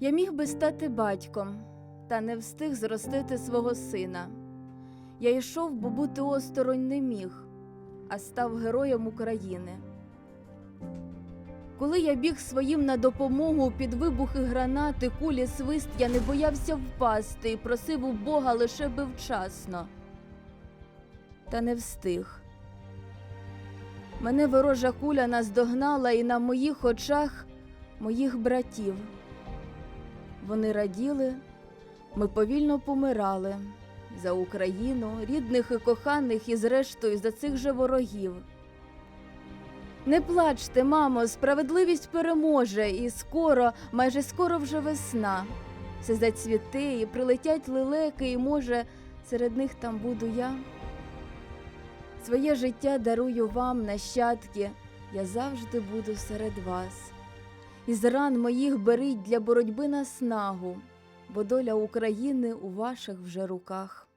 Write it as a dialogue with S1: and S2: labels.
S1: Я міг би стати батьком, та не встиг зростити свого сина. Я йшов, бо бути осторонь не міг, а став героєм України. Коли я біг своїм на допомогу під вибухи гранати, кулі свист, я не боявся впасти і просив у Бога лише би вчасно. Та не встиг. Мене ворожа куля наздогнала, і на моїх очах моїх братів. Вони раділи, ми повільно помирали за Україну, рідних і коханих, і зрештою за цих же ворогів. Не плачте, мамо, справедливість переможе, і скоро, майже скоро вже весна. Все зацвіте, і прилетять лелеки, і може, серед них там буду я. Своє життя дарую вам, нащадки, я завжди буду серед вас. Із ран моїх беріть для боротьби на снагу, бо доля України у ваших вже руках.